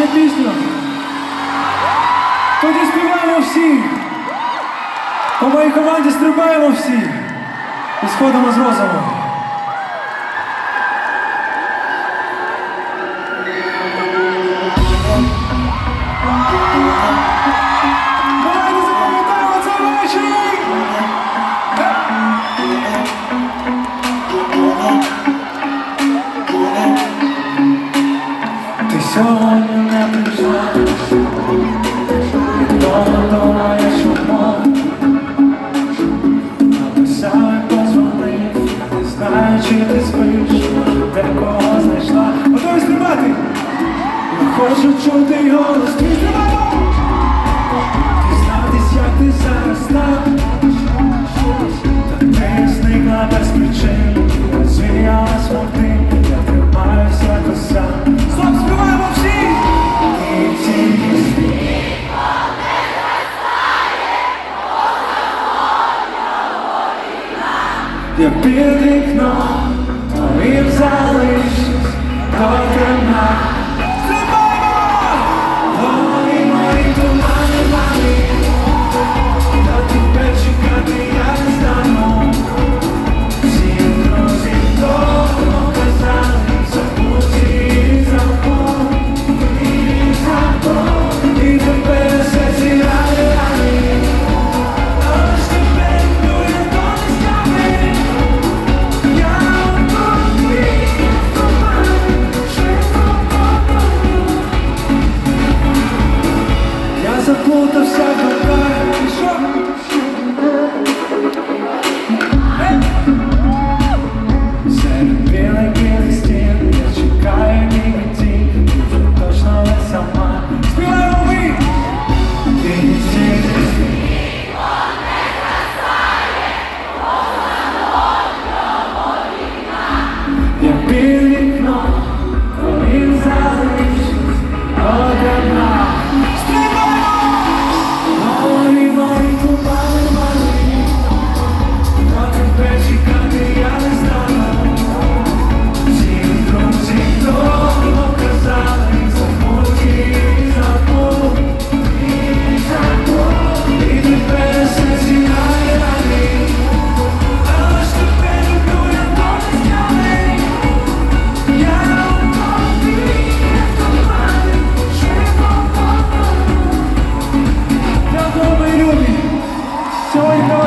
ще пісню. Тоді співаємо всі. По моїй команді стрибаємо всі і сходимо з розуму. Чи ти спиш, де кого знайшла? Готові співати? Я хочу чути його твій здавай! Дізнатись, як ти зараз там Та ти зникла без причин Розвіялась мовти, я тримаюся до сам Стоп, співаємо всі! І ці Я під вікном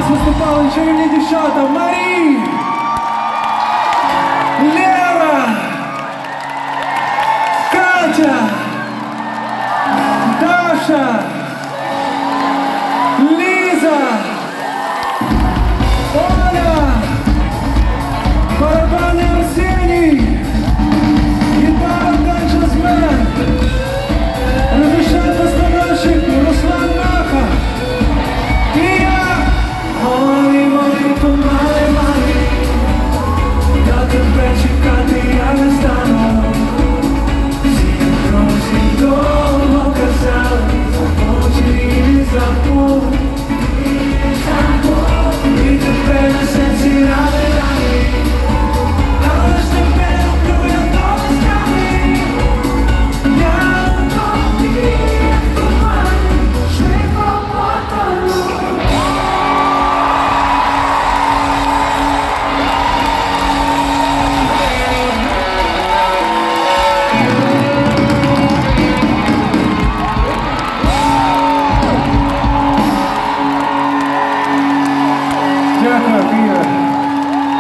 нас виступали чарівні дівчата Марі, Лера, Катя, Даша.